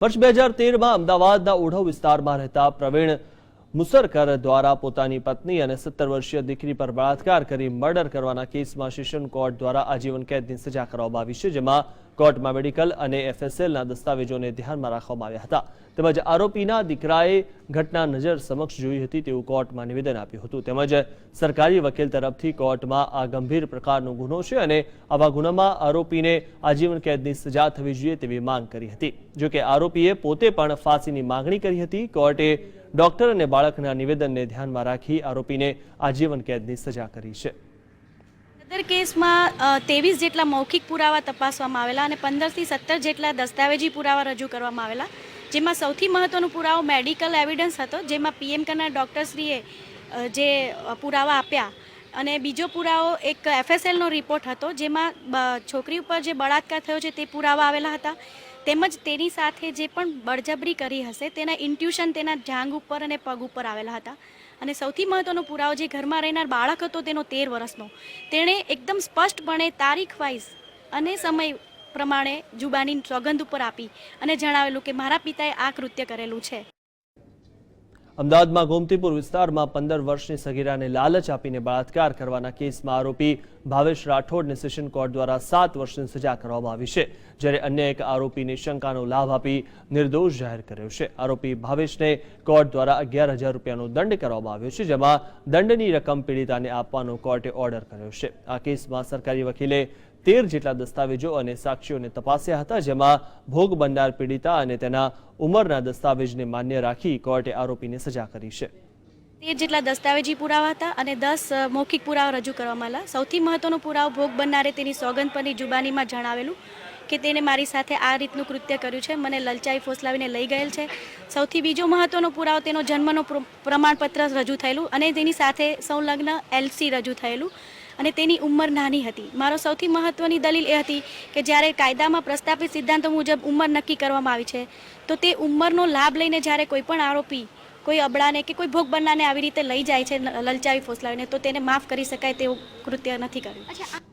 વર્ષ બે હજાર તેરમાં અમદાવાદના ઓઢવ વિસ્તારમાં રહેતા પ્રવીણ મુસરકર દ્વારા પોતાની પત્ની અને સત્તર વર્ષીય દીકરી પર બળાત્કાર કરી મર્ડર કરવાના કેસમાં સેશન કોર્ટ દ્વારા આજીવન કેદની સજા કરવામાં આવી છે, જેમાં કોર્ટમાં મેડિકલ અને એફએસએલના દસ્તાવેજોને ધ્યાનમાં રાખવામાં આવ્યા હતા. તેમજ આરોપીના દીકરાએ ઘટના નજર સમક્ષ જોઈ હતી તેવું કોર્ટમાં નિવેદન આપ્યું હતું. તેમજ સરકારી વકીલ તરફથી કોર્ટમાં આ ગંભીર પ્રકારનો ગુનો છે અને આવા ગુનામાં આરોપીને આજીવન કેદની સજા થવી જોઈએ તેવી માંગ કરી હતી. જોકે આરોપીએ પોતે પણ ફાંસીની માંગણી કરી હતી. કોર્ટે ડોક્ટર અને બાળકના નિવેદનને ધ્યાનમાં રાખી આરોપીને આજીવન કેદની સજા કરી છે. સદર કેસમાં ત્રેવીસ જેટલા મૌખિક પુરાવા તપાસવામાં આવેલા અને પંદરથી સત્તર જેટલા દસ્તાવેજી પુરાવા રજૂ કરવામાં આવેલા, જેમાં સૌથી મહત્વનો પુરાવો મેડિકલ એવિડન્સ હતો, જેમાં પીએમ કરનાર ડૉક્ટરશ્રીએ જે પુરાવા આપ્યા અને બીજો પુરાવો એક એફએસએલનો રિપોર્ટ હતો, જેમાં છોકરી ઉપર જે બળાત્કાર થયો છે તે પુરાવા આવેલા હતા. તેમજ તેની સાથે જે પણ બળજબરી કરી હશે, તેના ઇન્ટ્યુશન તેના જાંગ ઉપર અને પગ ઉપર આવેલા હતા. અને સૌથી મહત્વનો પુરાવો જે ઘરમાં રહેનાર બાળક હતો, તેનો તેર વર્ષનો. તેણે એકદમ સ્પષ્ટપણે તારીખ વાઇઝ અને સમય પ્રમાણે જુબાની સોગંદ ઉપર આપી અને જણાવેલું કે, મારા પિતાએ આ કૃત્ય કરેલું છે. અમદાવાદમાં ગોમતીપુર વિસ્તારમાં પંદર વર્ષની સગીરાને લાલચ આપીને બળાત્કાર કરવાના કેસમાં આરોપી ભાવેશ રાઠોડને સેશન કોર્ટ દ્વારા સાત વર્ષની સજા કરવામાં આવી છે, જ્યારે અન્ય એક આરોપીને શંકાનો લાભ આપી નિર્દોષ જાહેર કર્યો છે. આરોપી ભાવેશને કોર્ટ દ્વારા અગિયાર હજાર રૂપિયાનો દંડ કરવામાં આવ્યો છે, જેમાં દંડની રકમ પીડિતાને આપવાનો કોર્ટે ઓર્ડર કર્યો છે. આ કેસમાં સરકારી વકીલે તેર જેટલા દસ્તાવેજો અને સાક્ષીઓને તપાસ્યા હતા, જેમાં ભોગ બનનાર પીડિતા અને તેના ઉંમરના દસ્તાવેજને માન્ય રાખી કોર્ટે આરોપીને સજા કરી છે. તેર જેટલા દસ્તાવેજી પુરાવા હતા અને દસ મૌખિક પુરાવા રજૂ કરવામાં આવ્યા સૌથી મહત્વનો પુરાવો ભોગ બનનારે તેની સોગંદ પરની જુબાનીમાં જણાવેલું કે તેને મારી સાથે આ રીતનું કૃત્ય કર્યું છે. મને લલચાઈ ફોસલાવીને લઈ ગયેલ છે. સૌથી બીજો મહત્વનો પુરાવો તેનો જન્મનો પ્રમાણપત્ર રજૂ થયેલું અને તેની સાથે સંલગ્ન એલસી રજૂ થયેલું. અને તેની ઉંમર નાની હતી. મારો સૌથી મહત્વની દલીલ એ હતી કે જ્યારે કાયદામાં પ્રસ્થાપિત સિદ્ધાંતો મુજબ ઉંમર નક્કી કરવામાં આવી છે, તો તે ઉંમરનો લાભ લઈને જ્યારે કોઈપણ આરોપી કોઈ અબડાને કે કોઈ ભોગ બનનારને આવી રીતે લઈ જાય છે, લલચાવી ફોસલાવીને, તો તેને માફ કરી શકાય તેવું કૃત્ય નથી કર્યું.